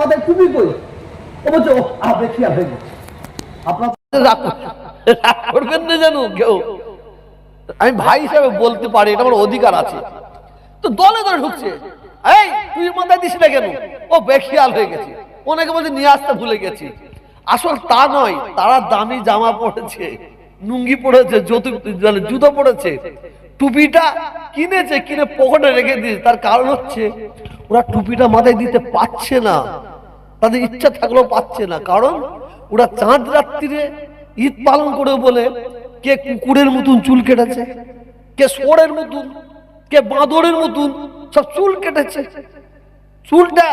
মাথায় টুপি কই? ও বলছে ও আ দেখি আর আপনার জানো কেউ। আমি ভাই হিসাবে বলতে পারি, এটা আমার অধিকার আছে। তো দলে দলে ঢুকছে। এই, তুই মাথায় দিস না কেন? ও বেখিয়াল হয়ে গেছে। অনেকে বলছে, নিয়ে আসতে ভুলে গেছি। আসল তা নয়, তারা দামি জামা পড়েছে নুঙ্গি পড়েছে মানে জুতো পড়েছে টুপিটা কিনেছে, কিনে পকেটে রেখে দিয়েছে। তার কারণ হচ্ছে, ওরা টুপিটা মাথায় দিতে পারছে না। তাদের ইচ্ছা থাকলেও পাচ্ছে না। কারণ ওরা চাঁদ রাত্রিরে ঈদ পালন করে বলে, কে কুকুরের মতন চুল কেটেছে, কে সোরের মতন, কে বাঁদরের মতন সব চুল কেটেছে। চুলটা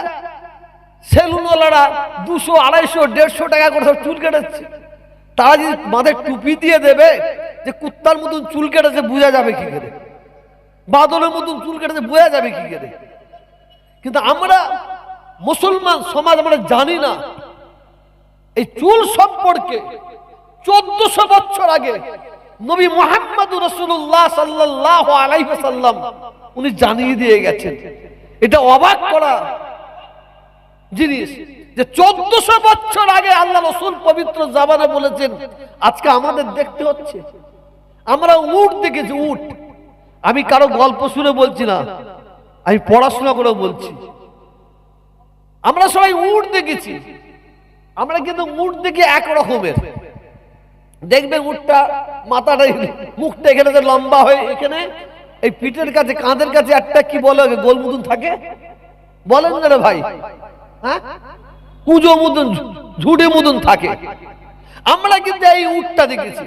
সেলুনওয়ালারা দুশো, আড়াইশো, দেড়শো টাকা করে সব চুল কেটেছে। তারা যদি মাথায় টুপি দিয়ে দেবে যে কুত্তার মতন চুল কেটেছে, বোঝা যাবে কি করে? বাদলের মতন চুল কেটেছে, বোঝা যাবে কি করে? কিন্তু আমরা মুসলমান সমাজ আমরা জানি না, এই চুল সম্পর্কে চোদ্দশো বছর আগে নবী মোহাম্মদ রসুল্লাহ সাল্লাহ আলাইসাল্লাম উনি জানিয়ে দিয়ে গেছেন। এটা অবাক করা জিনিস যে চোদ্দশো বছর আগে আল্লাহ রসুল পবিত্র জাবানে বলেছেন, আজকে আমাদের দেখতে হচ্ছে আমরা উট দেখেছি, উট। আমি কারও গল্প শুনে বলছি না, আমি পড়াশোনা করে বলছি। আমরা সবাই উট দেখেছি। আমরা কিন্তু উট দেখি এক রকমের দেখবে উটটা মাথাটা মুখটা এখানে লম্বা হয়ে, এখানে এই পিঠের কাছে, কাঁধের কাছে একটা কি বলে গোল মতন থাকে? বলেন না রে ভাই। হ্যাঁ? কুজো মতন ঝুড়ে মতন থাকে। আমরা কিন্তু এই উটটা দেখেছি।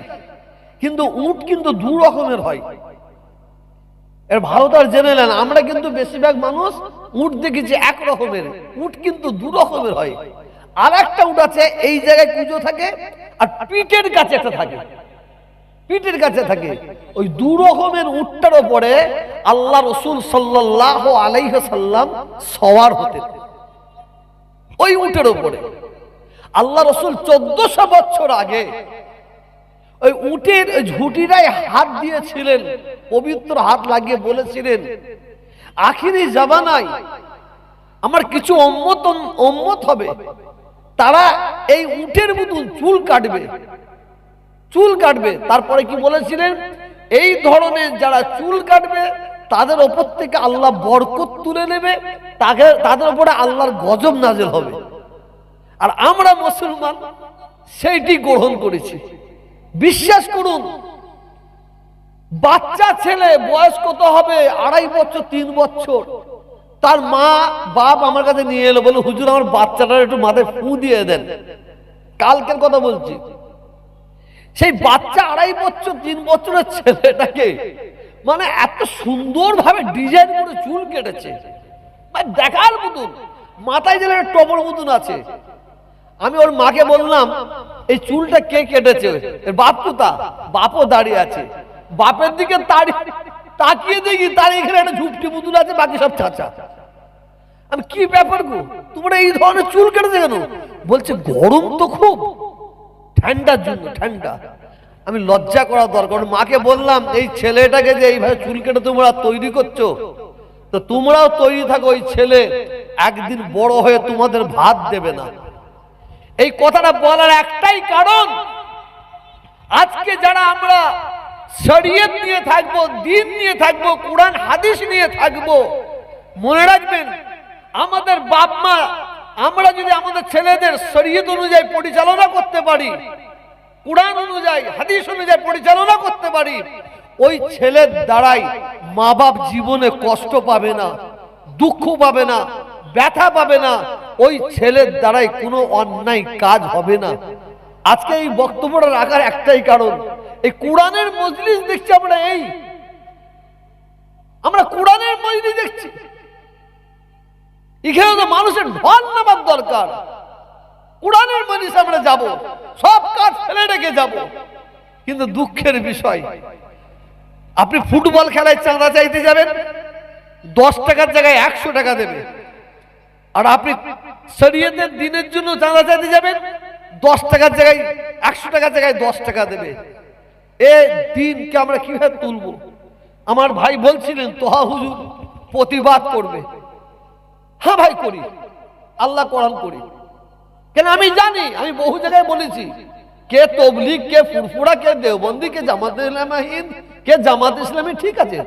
কিন্তু উট কিন্তু দু রকমের হয়। এর ভালো তো আর জেনে নেন, আমরা কিন্তু বেশিরভাগ মানুষ উট দেখেছি এক রকমের, উট কিন্তু দু রকমের হয়। আর একটা উট আছে, এই জায়গায় কুজো থাকে আর পিঠের কাছে একটা থাকে। পিঠের কাছে থাকে। ওই দু রকমের উটটার ওপরে আল্লাহ রসুল সাল্লাহ আলাইসাল্লাম সওয়ার হতেন। ওই উটের ওপরে। আল্লাহ রসুল চোদ্দশো বছর আগে ওই উটের ঝুঁটিটায় হাত দিয়েছিলেন, পবিত্র হাত লাগিয়ে বলেছিলেন, আখিরি জামানায় আমার কিছু অম্মত হবে। তারা এই উটের মতন চুল কাটবে। চুল কাটবে। তারপরে কি বলেছিলেন? এই ধরনের যারা চুল কাটবে, তাদের ওপর থেকে আল্লাহ বরকত তুলে নেবে। তাকে, তাদের উপরে আল্লাহর গজব নাজেল হবে। আর আমরা মুসলমান সেইটি গ্রহণ করেছি। বিশ্বাস করুন, বাচ্চা ছেলে বয়স কত হবে আড়াই বছর, তিন বছর। তার মা, বাপ আমার কাছে নিয়ে এলো বলে হুজুর, আমার বাচ্চাটার একটু মাথায় ফু দিয়ে দেন। কালকের কথা বলছি। সেই বাচ্চা আড়াই বছর, তিন বছরের ছেলেটাকে মানে এত সুন্দর ভাবে ডিজাইন করে চুল কেটেছে। মানে দেখার মতন, মাথায় একটা টবর মতন আছে। আমি ওর মাকে বললাম এই চুলটা কে কেটেছে? বাপ কোথা বাপও দাঁড়িয়ে আছে। বাপের দিকে তাকিয়ে দেখি তার এখানে একটা ঝুপটি মতন আছে বাকি সব চাচা। আমি কি ব্যাপার গো? তোমরা এই ধরনের চুল কেটেছে কেন? বলছে গরম তো খুব। ঠান্ডার জন্য ঠান্ডা। আমি লজ্জা করা দরকার। মাকে বললাম এই ছেলেটাকে যে এইভাবে চুল কেটে তোমরা তৈরি করছ তো তোমরাও তৈরি থাকো ওই ছেলে। একদিন বড় হয়ে তোমাদের ভাত দেবে না। এই কথাটা বলার একটাই কারণ, আজকে যারা আমরা শরীয়ত নিয়ে থাকব, দিন নিয়ে থাকব, কোরআন, হাদিস নিয়ে থাকব, মনে রাখবেন, আমাদের বাপ মা আমরা যদি আমাদের ছেলেদের শরীয়ত অনুযায়ী পরিচালনা করতে পারি, কোরআন অনুযায়ী, হাদিস অনুযায়ী পরিচালনা করতে পারি, ওই ছেলের দ্বারাই মা বাপ জীবনে কষ্ট পাবে না, দুঃখ পাবে না ব্যথা পাবে না। ওই ছেলের দ্বারাই কোনো অন্যায় কাজ হবে না। আজকে এই বক্তব্যটা রাখার একটাই কারণ। এই কোরআনের মজলিস দেখছি আমরা এই। আমরা কোরআনের মজলিস দেখছি। এখানে তো মানুষের ঢল নেবার দরকার। কোরআনের মজলিস আমরা যাব। সব কাজ ফেলে রেখে যাব। কিন্তু দুঃখের বিষয়, আপনি ফুটবল খেলায় চাঁদা চাইতে যাবেন, দশ টাকার জায়গায় একশো টাকা দেবে। আর আপনি শরীয়তের দিনের জন্য চাঁদা চাইতে যাবেন, দশ টাকার জায়গায়, একশো টাকার জায়গায় দশ টাকা দেবে। এ দিনকে আমরা কীভাবে তুলবো? আমার ভাই বলছিলেন, তোহা হুজুর প্রতিবাদ করবে। হ্যাঁ ভাই, করি। আল্লাহ কোরআন করি। কেন আমি জানি, আমি বহু জায়গায় বলেছি, কে তবলিগ, কে ফুরফুরা, কে দেওবন্দি, কে জামাত ইসলামী কে জামাত ইসলামী, ঠিক আছে।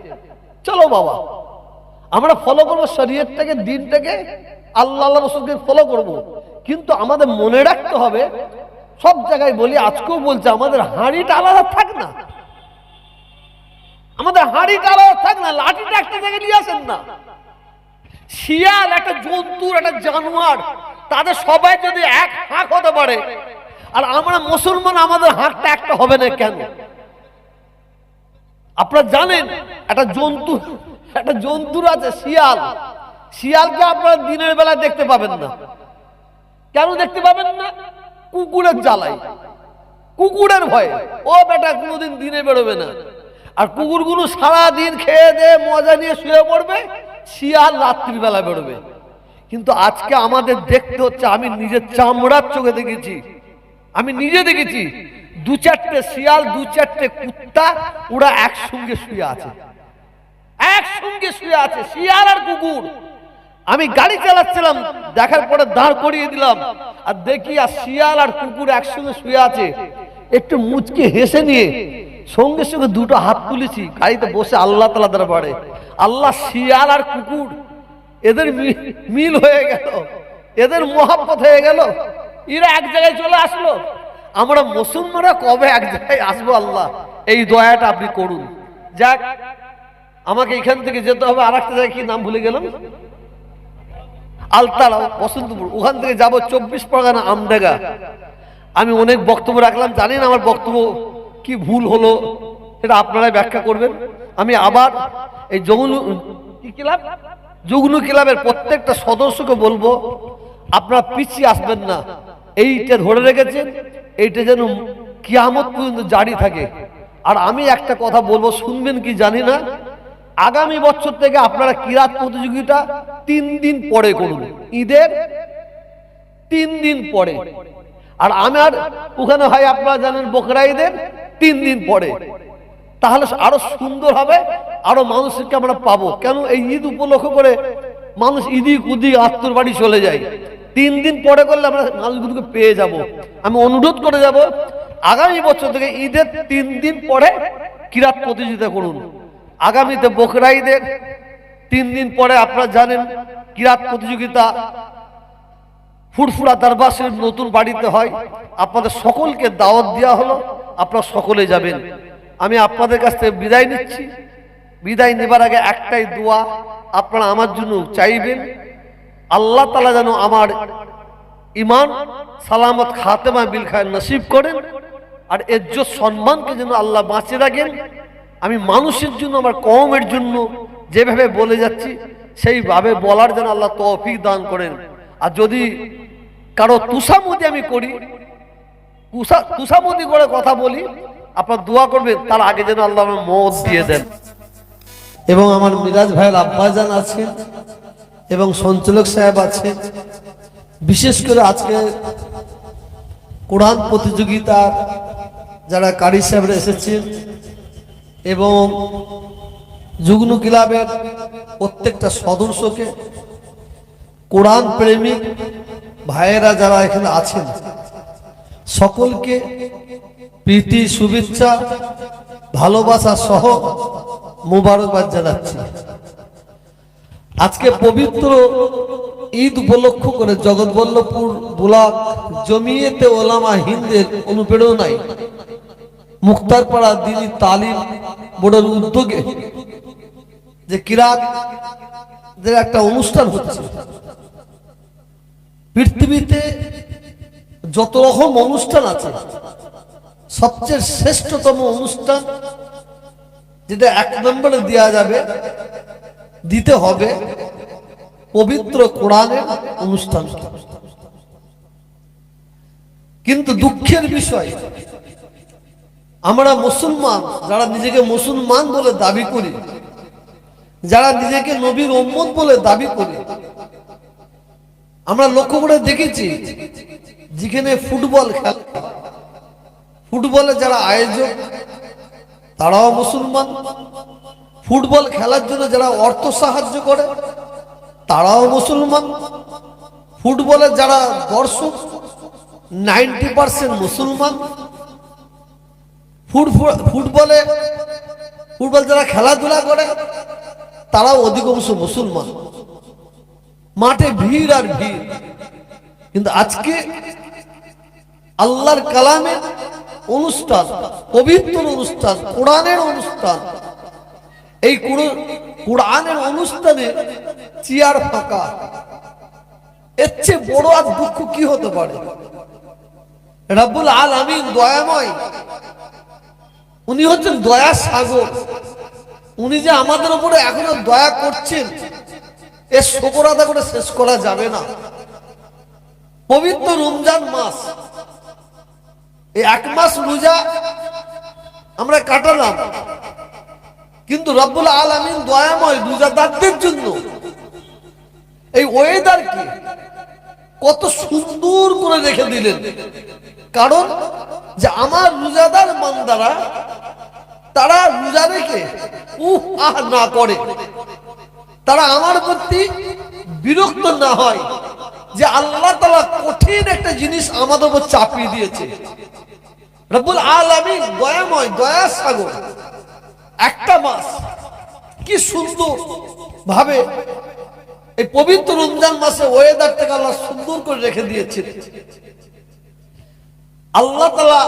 চলো বাবা, আমরা ফলো করব শরীয়তটাকে, দিনটাকে আল্লাহ রসুলকে ফলো করব। কিন্তু আমাদের মনে রাখতে হবে, সব জায়গায় বলি, আজকেও বলছে, আমাদের হাঁড়িটা আলাদা থাক না। আমাদের হাঁড়িটা আলাদা থাক না, লাঠিটা একটা জায়গায় নিয়ে আসেন না। শিয়াল, একটা জন্তুর, একটা জানোয়ার, তাদের সবাই যদি এক হাঁক হতে পারে, আর আমরা মুসলমান, আমাদের হাঁকটা একটা হবে না কেন? আপনারা জানেন, একটা জন্তু, একটা জন্তুর আছে, শিয়াল। শিয়ালকে আপনারা দিনের বেলা দেখতে পাবেন না। কেন দেখতে পাবেন না? কুকুরের জ্বালাই কুকুরের ভয়ে। ও বেটা কোনোদিন দিনে বেরোবে না। আর কুকুরগুলো সারা দিন খেয়ে দিয়ে মজা নিয়ে শুয়ে পড়বে, শিয়াল রাত্রিবেলা বেরোবে। কিন্তু আজকে আমাদের দেখতে হচ্ছে, আমি নিজের চামড়ার চোখে দেখেছি। আমি নিজে দেখেছি, দু চারটে শিয়াল, দু চারটে কুত্তা, ওরা একসঙ্গে শুয়ে আছে। একসঙ্গে শুয়ে আছে, শিয়াল আর কুকুর। আমি গাড়ি চালাচ্ছিলাম, দেখার পরে দাঁড় করিয়ে দিলাম। আর দেখি, আর শিয়াল আর কুকুর একসঙ্গে শুয়ে আছে। একটু মুচকে হেসে নিয়ে সঙ্গে সঙ্গে দুটো হাত তুলেছি, গাড়িতে বসে আল্লাহ তালা দরবারে। আল্লাহ, শিয়াল আর কুকুর, এদের মিল হয়ে গেল, এদের মোহাব্বত হয়ে গেল। এরা এক জায়গায় চলে আসলো। আমরা মুসলমানরা কবে এক জায়গায় আসব আল্লাহ? এই দয়াটা আপনি করুন। যাক, আমাকে এখান থেকে যেতে হবে। আর একটা জায়গায় কি নাম ভুলে গেলাম? আলতারা বসন্তপুর, ওখান থেকে যাব চব্বিশ পরগনা আমডাঙ্গা আমি অনেক বক্তব্য রাখলাম, জানেন আমার বক্তব্য কি ভুল হলো, সেটা আপনারাই ব্যাখ্যা করবেন। আমি আবার এই যমুন কি ক্লাব? যুগ্ন ক্লাবের প্রত্যেকটা সদস্যকে বলব, আপনারা পিছিয়ে আসবেন না। এইটা ধরে রেখেছেন, এইটা যেন কিয়ামত পর্যন্ত জারি থাকে। আর আমি একটা কথা বলব, শুনবেন কি জানি না আগামী বছর থেকে আপনারা কিরাত প্রতিযোগিতা? তিন দিন পরে করুন। ঈদের তিন দিন পরে। আর আমার ওখানে হয় আপনারা জানেন বকরা ঈদের তিন দিন পরে। তাহলে আরও সুন্দর হবে, আরও মানুষকে আমরা পাবো। কেন এই ঈদ উপলক্ষ করে মানুষ ইদি কুদি আত্মর বাড়ি চলে যায়। তিন দিন পরে করলে আমরা মানুষগুলোকে পেয়ে যাব। আমি অনুরোধ করে যাব, আগামী বছর থেকে ঈদের তিন দিন পরে কিরাত প্রতিযোগিতা করুন। আগামীতে বকরা ঈদের তিন দিন পরে আপনারা জানেন কিরাত প্রতিযোগিতা ফুরফুরা দরবাসের নতুন বাড়িতে হয়। আপনাদের সকলকে দাওয়াত দেওয়া হলো। আপনারা সকলে যাবেন। আমি আপনাদের কাছ থেকে বিদায় নিচ্ছি। বিদায় নেবার আগে একটাই দোয়া, আপনারা আমার জন্য চাইবেন। আল্লাহ তালা যেন আমার ইমান সালামত খাতেমা বিল খায় নসিব করেন। আর এজ্জত সম্মানকে যেন আল্লাহ বাঁচিয়ে রাখেন। আমি মানুষের জন্য, আমার কমের জন্য যেভাবে বলে যাচ্ছি, সেইভাবে বলার জন্য আল্লাহ তৌফিক দান করেন। আর যদি কারও তুষামতি আমি করি, তুষা তুষামতি করে কথা বলি, আপনার দোয়া করবেন, তার আগে যেন আল্লাহ আমার মত দিয়ে দেন। এবং আমার মিরাজ ভাইয়ের আব্বাজান আছে, এবং সঞ্চালক সাহেব আছেন বিশেষ করে আজকে কোরআন প্রতিযোগিতার যারা কারি সাহেবরা এসেছেন এবং যুগ্ন ক্লাবের প্রত্যেকটা সদস্যকে কোরআন প্রেমিক ভাইয়েরা যারা এখানে আছেন, সকলকে প্রীতি, শুভেচ্ছা, ভালোবাসা সহ মুবারকবাদ জানাচ্ছি। আজকে পবিত্র ঈদ উপলক্ষ করে জগৎবল্লভপুর ব্লক জমিয়েতে ওলামা হিন্দের অনুপ্রেরণায় মুক্তারপাড়া দিনী তালিম বোর্ডের উদ্যোগে যে কিরাত একটা অনুষ্ঠান হচ্ছে। পৃথিবীতে যত রকম অনুষ্ঠান আছে, সবচেয়ে শ্রেষ্ঠতম অনুষ্ঠান যেটা এক নম্বরে দেওয়া যাবে, দিতে হবে পবিত্র কোরআনের অনুষ্ঠান কিন্তু দুঃখের বিষয় আমরা মুসলমান, যারা নিজেকে মুসলমান বলে দাবি করি, যারা নিজেকে নবীর উম্মত বলে দাবি করি, আমরা লক্ষ্য করে দেখেছি, যেখানে ফুটবল খেলা, ফুটবলে যারা আয়োজক, তারাও মুসলমান, ফুটবল খেলার জন্য যারা অর্থ সাহায্য করে, তারাও মুসলমান ফুটবলের যারা দর্শক, নাইনটি পার্সেন্ট মুসলমান ফুটবল- ফুটবলে যারা খেলাধুলা করে, তারাও অধিকাংশ মুসলমান। মাঠে ভিড় আর ভিড়। কিন্তু আজকে আল্লাহর কালামের অনুষ্ঠান, পবিত্র অনুষ্ঠান, কোরআনের অনুষ্ঠান, এই কোর- কোরআনের অনুষ্ঠানে চেয়ার ফাঁকা। এর চেয়ে বড় আর দুঃখ কি হতে পারে? রাব্বুল আল আমিন দয়াময় উনি হচ্ছেন দয়া সাগর। উনি যে আমাদের উপরে এখনও দয়া করছেন, এর শকর আদা করে শেষ করা যাবে না। পবিত্র রমজান মাস, এই এক মাস রোজা আমরা কাটালাম। কিন্তু রব্বুল আলমিন দয়াময় রোজাদারদের জন্য এই ওয়েদার কি? কত সুন্দর করে রেখে দিলেন। কারণ যে আমার রোজাদার বান্দারা, তারা রোজা রেখে উহ, আহ, না করে। তারা আমার প্রতি বিরক্ত না হয় যে আল্লাহ তালা কঠিন একটা জিনিস আমাদের উপর চাপিয়ে দিয়েছে। সাগর, একটা মাস কি সুন্দর ভাবে এই পবিত্র রমজান মাসে ওয়েদারটাকে আল্লাহ সুন্দর করে রেখে দিয়েছে আল্লাহ তালা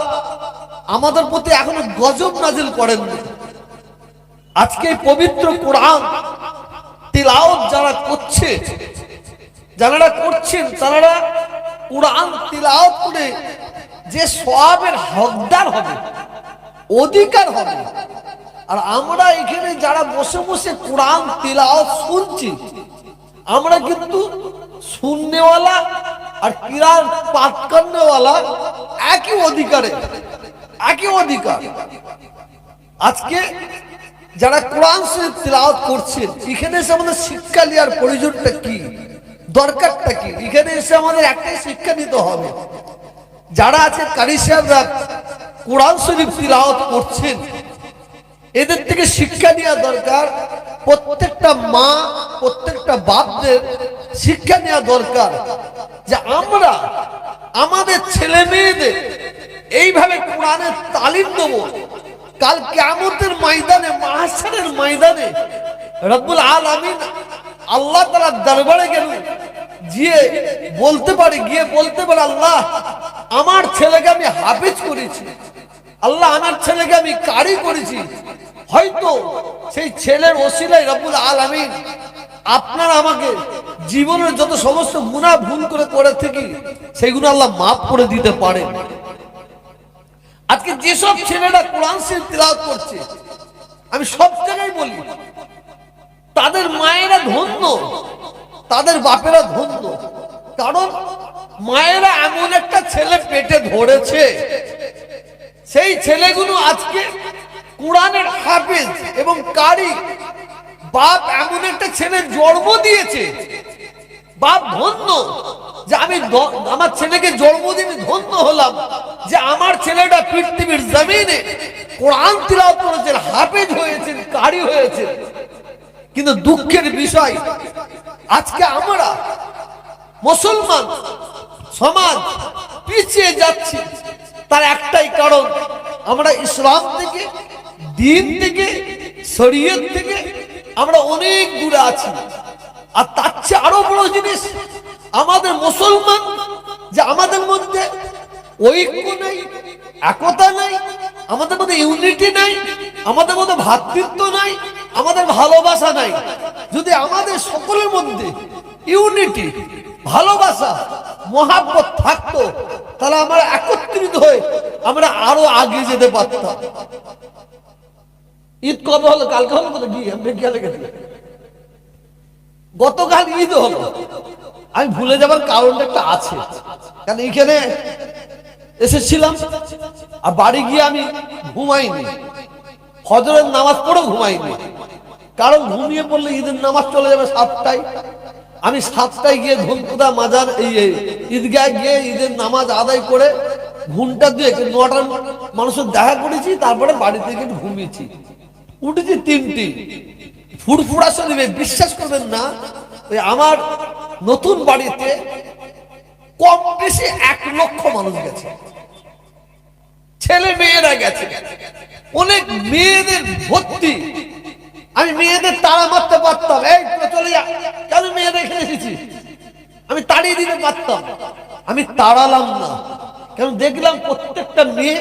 আমাদের প্রতি এখনও গজব নাজিল করেননি। আজকে পবিত্র কোরআন তিলাওত যারা করছে, যারা করছেন, তারা কোরআন তিলাওত করে যে সবের হকদার হবে, অধিকার হবে। আর আমরা এখানে যারা বসে বসে কোরআন তিলাওত শুনছি আমরা কিন্তু শুননেওয়ালা আর কিরান পাঠ করনেওয়ালা একই অধিকারে, একই অধিকার। আজকে যারা কোরআন শরীফ তিলাওয়াত করছেন এখানে এসে আমাদের শিক্ষা নেওয়ার প্রয়োজনটা কি? দরকারটা কি? এখানে এসে আমাদের একটাই শিক্ষা নিতে হবে। যারা আছে কারি সাহেবরা কোরআন শরীফ তিলাওয়াত করছেন, এদের থেকে শিক্ষা নেওয়া দরকার। প্রত্যেকটা মা, প্রত্যেকটা বাপদের শিক্ষা নেওয়া দরকার যে আমরা আমাদের ছেলে মেয়েদের এইভাবে কোরআনের তালিম দেবো। কাল কেমতের ময়দানে মাহাসানের ময়দানে রব্বুল আলামিন আল্লাহ তালার দরবারে গেল গিয়ে বলতে পারে, গিয়ে বলতে পারে, আল্লাহ, আমার ছেলেকে আমি হাফিজ করেছি। আল্লাহ, আমার ছেলেকে আমি কারি করেছি। হয়তো সেই ছেলের ওসিলাই রব্বুল আলামিন আপনার আমাকে জীবনের যত সমস্ত গুণা ভুল করে করে থাকি সেইগুলো আল্লাহ মাফ করে দিতে পারে আজকে যেসব ছেলেরা কোরআন করছে, আমি সব জায়গায় বলি, তাদের মায়েরা ধন্য, তাদের বাপেরা ধন্য, কারণ মায়েরা এমন একটা ছেলে পেটে ধরেছে। সেই ছেলেগুলো আজকে কোরআনের হাফেজ এবং কারি। বাপ এমন একটা ছেলে জন্ম দিয়েছে। বাপ ধন্য যে আমি আমার ছেলেকে জন্মদিন ধন্য হলাম যে আমার ছেলেটা পৃথিবীর জমিনে কোরআন তিলাওয়াত করেছেন হাফেজ হয়েছেন কারি হয়েছে। কিন্তু দুঃখের বিষয়, আজকে আমরা মুসলমান সমাজ পিছিয়ে যাচ্ছি। তার একটাই কারণ, আমরা ইসলাম থেকে দিন থেকে, শরীয়ত থেকে আমরা অনেক দূরে আছি। আর তার চেয়ে আরও বড় জিনিস, আমাদের মুসলমান যে আমাদের মধ্যে ঐক্য নেই, একতা নাই, আমাদের মধ্যে ইউনিটি নাই, আমাদের মধ্যে ভ্রাতৃত্ব নাই, আমাদের ভালোবাসা নাই। যদি আমাদের সকলের মধ্যে ইউনিটি, ভালোবাসা, মহাব্বত থাকতো, তাহলে আমরা একত্রিত হয়ে আমরা আরও আগে যেতে পারতাম। ঈদ কবে হলো? কালকে হলো গিয়ে গেছি গতকাল ঈদ হলো। আমি ভুলে যাবার কারণটা একটা আছে। কারণ এখানে এসেছিলাম আর বাড়ি গিয়ে আমি ঘুমাইনি। হজরের নামাজ পড়েও ঘুমাইনি। কারণ ঘুমিয়ে পড়লে ঈদের নামাজ চলে যাবে সাতটায়। আমি সাতটায় গিয়ে ঘুমকুদা মাজার এই ঈদগায় গিয়ে ঈদের নামাজ আদায় করে ঘুমটা দিয়ে নটার মানুষের দেখা করেছি, তারপরে বাড়িতে থেকে ঘুমিয়েছি। উঠেছি তিনটি। ফুরফুরা শরীফে বিশ্বাস করবেন না, ওই আমার নতুন বাড়িতে কম বেশি এক লক্ষ মানুষ গেছে। ছেলে মেয়েরা গেছে। অনেক মেয়েদের ভর্তি। আমি মেয়েদের তাড়া মারতে পারতাম। এই চলে কেন মেয়েদের এখানে এসেছি আমি তাড়িয়ে দিতে পারতাম। আমি তাড়ালাম না। কারণ দেখলাম প্রত্যেকটা মেয়ে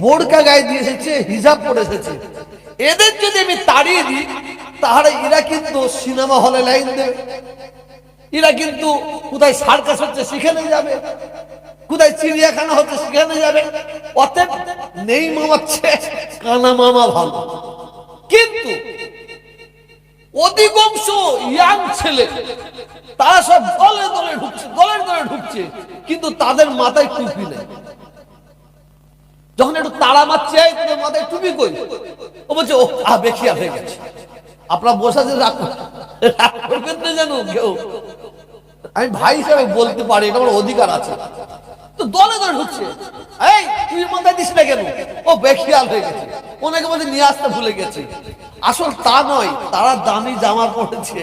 বোরকা গায়ে দিয়ে এসেছে, হিজাব পরে এসেছে। এদের যদি আমি তাড়িয়ে দিই, তাহলে এরা কিন্তু সিনেমা হলে লাইন দেবে। এরা কিন্তু কোথায় সার্কাস হচ্ছে সেখানে যাবে, কোথায় চিড়িয়াখানা হচ্ছে সেখানে যাবে। অতএব নেই মামার চেয়ে কানা মামা ভালো। কিন্তু অধিকাংশ ইয়াং ছেলে, তারা সব দলে দলে ঢুকছে দলের দলে ঢুকছে, কিন্তু তাদের মাথায় টুপি নেই। যখন একটু তাড়া মারছে মাথায় টুপি কই? ও বলছে ও আ বেখিয়া হয়ে গেছে। আপনার বসা যে রাগ না জানো কেউ? আমি ভাই হিসাবে বলতে পারি, এটা আমার অধিকার আছে। তো দলে দলে ঢুকছে। এই, তুই মাথায় দিস না কেন? ও বেখিয়াল গেছে। অনেকে বলছে, নিয়ে আসতে ভুলে গেছে। আসল তা নয়, তারা দামি জামা পড়েছে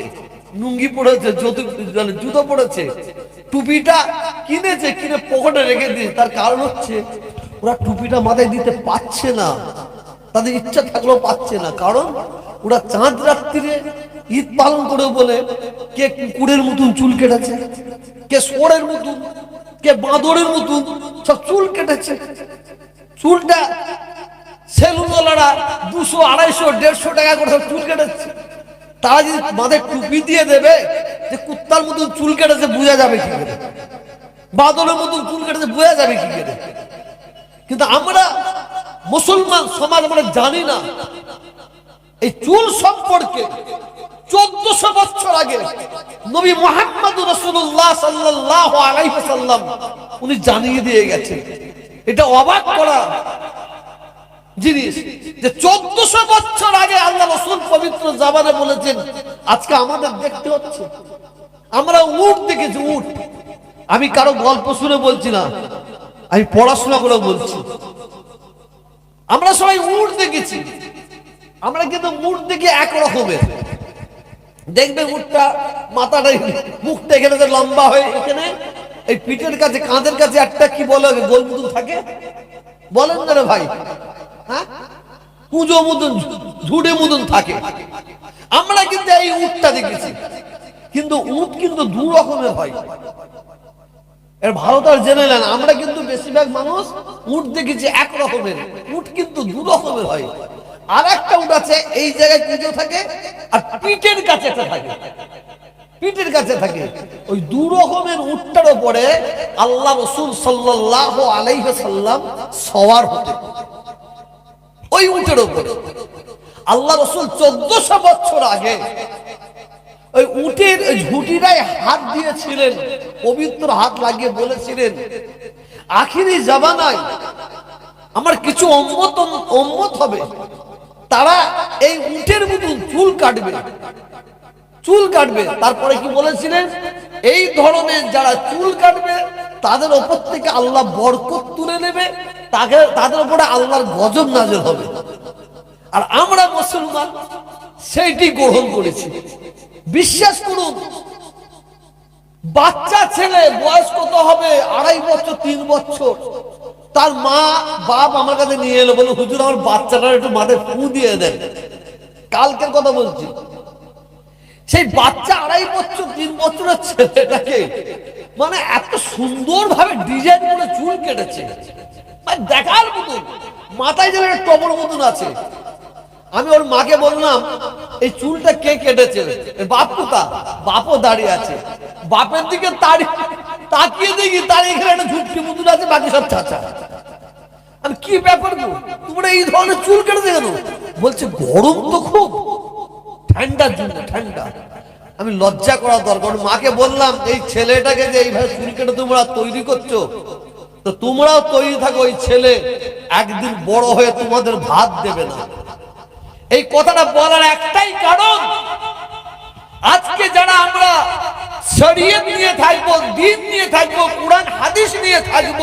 লুঙ্গি পড়েছে জুতো মানে পড়েছে টুপিটা কিনেছে, কিনে পকেটে রেখে দিয়ে তার কারণ হচ্ছে ওরা টুপিটা মাথায় দিতে পারছে না। তাদের ইচ্ছা থাকলেও পাচ্ছে না। কারণ ওরা চাঁদ রাত্রিরে ঈদ পালন করে বলে, কে কুকুরের মতন চুল কেটেছে, কে সোরের মতন, কে বাঁদরের মতন সব চুল কেটেছে। চুলটা সেলুনওয়ালারা দুশো, আড়াইশো, দেড়শো টাকা করে সব চুল কেটেছে। তারা যদি মাথায় টুপি দিয়ে দেবে যে কুত্তার মতন চুল কেটেছে, বোঝা যাবে কি করে? বাদলের মতন চুল কেটেছে, বোঝা যাবে কি করে? কিন্তু আমরা মুসলমান সমাজ আমরা জানি না। এই চুল সম্পর্কে চোদ্দশো বছর আগে নবী মোহাম্মদ রসুল্লাহ সাল্লাহ আলাইসাল্লাম উনি জানিয়ে দিয়ে গেছে এটা অবাক করা জিনিস যে চোদ্দশো বছর আগে আল্লাহ রসুল পবিত্র জাবানে বলেছেন, আজকে আমাদের দেখতে হচ্ছে। আমরা উঠ দেখেছি উঠ আমি কারও গল্প শুনে বলছি না। আমি পড়াশোনা করে বলছি। আমরা সবাই উঠ দেখেছি। আমরা কিন্তু মুঠ দেখি এক রকমের দেখবে উঠটা মাথাটা মুখটা এখানে লম্বা হয়ে এখানে, এই পিঠের কাছে, কাঁধের কাছে একটা কি বলে গোল মতন থাকে? বলেন না রে ভাই। হ্যাঁ? পুজো মতন ঝুড়ে মতন থাকে। আমরা কিন্তু এই উটটা দেখেছি। কিন্তু উট কিন্তু দু রকমের হয়। এর ভালো তো আর জেনে নেন, আমরা কিন্তু বেশিরভাগ মানুষ উট দেখেছি এক রকমের, উট কিন্তু দু রকমের হয়। আর একটা উট আছে, এই জায়গায় পুজো থাকে আর পিঠের কাছে থাকে। পিঠের কাছে থাকে। ওই দু রকমের উটটার উপরে আল্লাহ রসুল সাল্লাহ আলাইসাল্লাম সওয়ার হতে ওই উটের উপরে। আল্লাহ রসুল চোদ্দশো বছর আগে ওই উটের ওই ঝুঁটিটায় হাত দিয়েছিলেন, পবিত্র হাত লাগিয়ে বলেছিলেন, আখিরি জামানায় আমার কিছু অম্মত হবে। তারা এই উটের মতন চুল কাটবে চুল কাটবে। তারপরে কি বলেছিলেন? এই ধরনের যারা চুল কাটবে, তাদের ওপর থেকে আল্লাহ বরকত তুলে নেবে, তাকে, তাদের উপরে আল্লাহর গজব নাজেল হবে। আর আমরা মুসলমান সেইটি গ্রহণ করেছি। বিশ্বাস করুন, বাচ্চা ছেলে বয়স কত হবে? আড়াই বছর, তিন বছর। তার মা, বাপ আমার কাছে নিয়ে এলো বলে হুজুর, আমার বাচ্চাটার একটু মাথায় ফু দিয়ে দেন। কালকের কথা বলছি। সেই বাচ্চা আড়াই বছর, তিন বছরের ছেলেটাকে মানে এত সুন্দর ভাবে ডিজাইন করে চুল কেটেছে। মানে দেখার মতন মাথায় যেন একটা টবর মতন আছে। আমি ওর মাকে বললাম এই চুলটা কে কেটেছে? বাপ কোথা? বাপও দাঁড়িয়ে আছে। বাপের দিকে তাকিয়ে দেখি তার এখানে ঝুঁকি মতন আছে, বাকি সব চাচা। আমি কি ব্যাপার গো? তোমরা এই ধরনের চুল কেটেছে কেন বলছে, গরম তো খুব। ঠান্ডার জন্য ঠান্ডা। আমি লজ্জা করা দরকার। মাকে বললাম, এই ছেলেটাকে যে এইভাবে চুল কেটে তোমরা তৈরি করছ, তো তোমরাও তৈরি থাকো, ওই ছেলে একদিন বড় হয়ে তোমাদের ভাত দেবে না। এই কথাটা বলার একটাই কারণ, আজকে যারা আমরা শরীয়ত নিয়ে থাকব, দিন নিয়ে থাকব, কোরআন, হাদিস নিয়ে থাকব,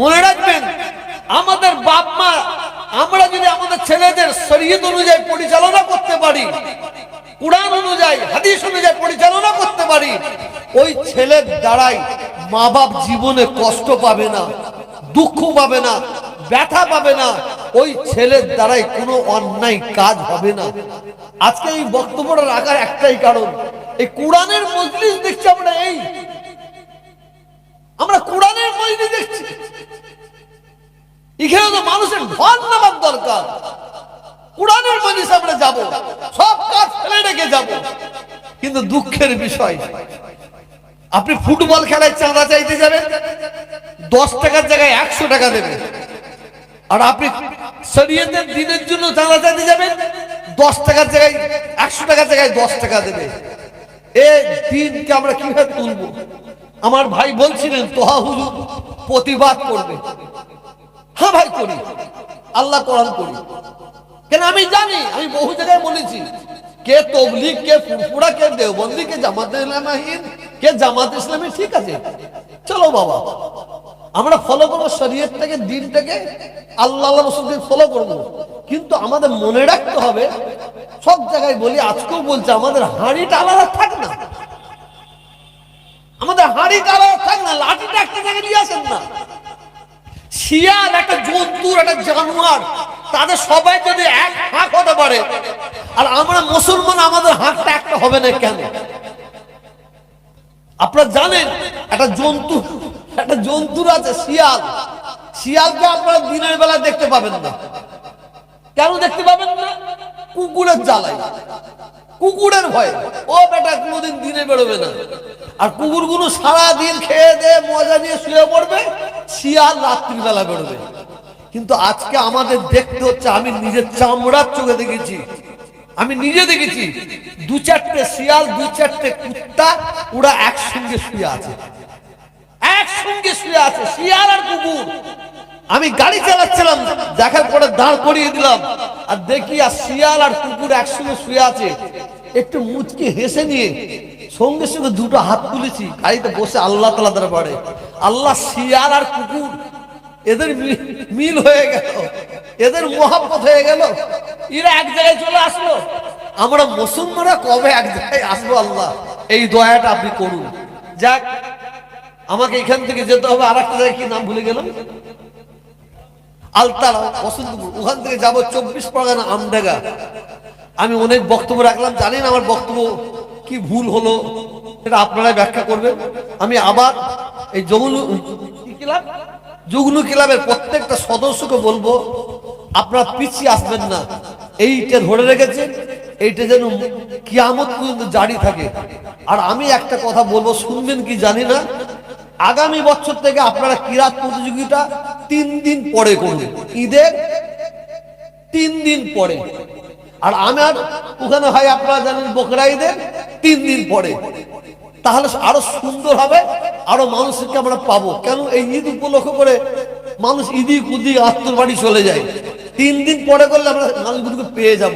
মনে রাখবেন, আমাদের বাপ মা, আমরা যদি আমাদের ছেলেদের শরীয়ত অনুযায়ী পরিচালনা করতে পারি, কোরআন অনুযায়ী, হাদিস অনুযায়ী পরিচালনা করতে পারি, ওই ছেলের দ্বারাই মা বাপ জীবনে কষ্ট পাবে না, দুঃখ পাবে না, ব্যথা পাবে না ওই ছেলের দ্বারাই কোনো অন্যায় কাজ হবে না। আজকে এই বক্তব্যটা রাখার একটাই কারণ, এই কোরআনের মজলিস দেখছি আমরা এই। আমরা কোরআনের মজলিস দেখছি। এখানে তো মানুষের ঘর নামার দরকার। কোরআনের মজলিস আমরা যাব, সব কাজ ফেলে রেখে যাব। কিন্তু দুঃখের বিষয়, আপনি ফুটবল খেলায় চাঁদা চাইতে যাবেন, দশ টাকার জায়গায় একশো টাকা দেবে আর আপনি শরীয়তের দিনের জন্য চাঁদা চাইতে যাবেন, দশ টাকার জায়গায়, একশো টাকার জায়গায় দশ টাকা দেবে। এই দিনকে আমরা কীভাবে তুলবো? আমার ভাই বলছিলেন, তোহা হুজুর প্রতিবাদ করবে। হ্যাঁ ভাই, করি। আল্লাহ কোরআন করি। কেন আমি জানি, আমি বহু জায়গায় বলেছি। কে তবলিগ, কে ফুরফুরা, কে দেওবন্দি, কে জামাত ইসলামাহীন কে জামাত ইসলামী, ঠিক আছে। চলো বাবা। আমরা ফলো করব শরীয়তটাকে দিনটাকে আল্লাহ আল্লাহ ফলো করব। কিন্তু আমাদের মনে রাখতে হবে, সব জায়গায় বলি, আজকেও বলছে, আমাদের হাঁড়িটা আলাদা থাক না। আমাদের হাঁড়িটা আলাদা থাক না, লাঠিটা একটা জায়গায় নিয়ে আসেন না। শিয়াল, একটা জন্তুর, একটা জানোয়ার, তাদের সবাই যদি এক হাঁক হতে পারে, আর আমরা মুসলমান, আমাদের হাঁকটা একটা হবে না কেন? আপনারা জানেন, একটা জন্তু জন্তুর আছে, শিয়াল। শিয়ালকে আপনারা দিনের বেলা দেখতে পাবেন না। কেন দেখতে পাবেন না? কুকুরের জ্বালাই কুকুরের ভয়। ও বেটা কোনোদিন দিনে বেরোবে না। আর কুকুরগুলো সারা দিন খেয়ে দিয়ে মজা নিয়ে শুয়ে পড়বে, শিয়াল রাত্রিবেলা বেরোবে। কিন্তু আজকে আমাদের দেখতে হচ্ছে, আমি নিজের চামড়ার চোখে দেখেছি। আমি নিজে দেখেছি, দু চারটে শিয়াল, দু চারটে কুত্তা, ওরা একসঙ্গে শুয়ে আছে। একসঙ্গে শুয়ে আছে, শিয়াল আর কুকুর। আমি গাড়ি চালাচ্ছিলাম, দেখার পরে দাঁড় করিয়ে দিলাম। আর দেখি, আর শিয়াল আর কুকুর একসঙ্গে শুয়ে আছে। একটু মুচকি হেসে নিয়ে সঙ্গে সঙ্গে দুটো হাত তুলেছি, গাড়িতে বসে আল্লাহ তালা দরবারে। আল্লাহ, শিয়াল আর কুকুর, এদের মিল হয়ে গেল, এদের মোহাব্বত হয়ে গেল। এরা এক জায়গায় চলে আসলো। আমরা মুসলমানরা কবে এক জায়গায় আসব আল্লাহ? এই দয়াটা আপনি করুন। যাক আমাকে এখান থেকে যেতে হবে আর একটা জায়গায় কি নাম ভুলে গেলাম? আলতারা বসন্তপুর ওখান থেকে যাব চব্বিশ পরগনা আমডাগা আমি অনেক বক্তব্য রাখলাম, জানেন আমার বক্তব্য কি ভুল হলো, সেটা আপনারাই ব্যাখ্যা করবেন। আমি আবার এই কি ক্লাব যুগনু ক্লাবের প্রত্যেকটা সদস্যকে বলব, আপনারা পিছিয়ে আসবেন না। এইটা ধরে রেখেছেন, এইটা যেন কিয়ামত পর্যন্ত জারি থাকে। আর আমি একটা কথা বলব, শুনবেন কি জানি না আগামী বছর থেকে আপনারা কিরাত প্রতিযোগিতা তিন দিন পরে করুন। ঈদের তিন দিন পরে। আর আমার ওখানে হয় আপনারা জানেন বকরা ঈদের তিন দিন পরে। তাহলে আরও সুন্দর হবে, আরও মানুষকে আমরা পাবো। কেন? এই ঈদ উপলক্ষ করে মানুষ ঈদি কুদি আত্মর বাড়ি চলে যায়। তিন দিন পরে করলে আমরা মানুষগুলোকে পেয়ে যাব।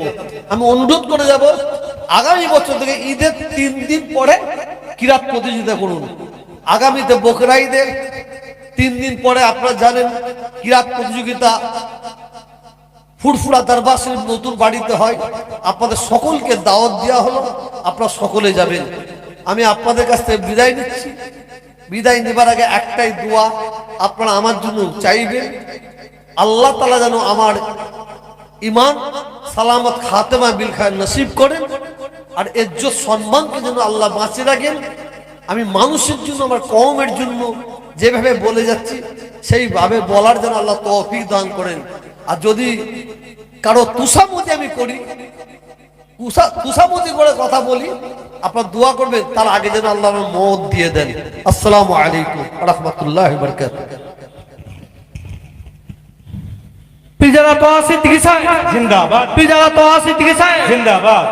আমি অনুরোধ করে যাব, আগামী বছর থেকে ঈদের তিন দিন পরে কিরাত প্রতিযোগিতা করুন। আগামীতে বকরা ঈদের তিন দিন পরে আপনারা জানেন কিরাত প্রতিযোগিতা ফুরফুরা দরবার শরীফ নতুন বাড়িতে হয়। আপনাদের সকলকে দাওয়াত দেওয়া হলো। আপনারা সকলে যাবেন। আমি আপনাদের কাছ থেকে বিদায় নিচ্ছি। বিদায় নেবার আগে একটাই দোয়া আপনারা আমার জন্য চাইবেন। আল্লাহ তালা যেন আমার ইমান, সালামত খাতেমা বিল খায় নসিব করেন। আর এজ্জত সম্মানকে যেন আল্লাহ বাঁচিয়ে রাখেন। আমি মানুষের জন্য আমার কমের জন্য যেভাবে বলে যাচ্ছি সেইভাবে বলার জন্য আল্লাহ তৌফিক দান করেন। আর যদি কারও তুষামতি আমি করি তুষামতি করে কথা বলি আপনার দোয়া করবেন তার আগে যেন আল্লাহ আমার মত দিয়ে দেন। আসসালাম আলাইকুম রহমতুল্লাহ পিজারা তো আসিদ্দিকি সাহেব জিন্দাবাদ। পিজারা তো আসিদ্দিকি সাহেব জিন্দাবাদ।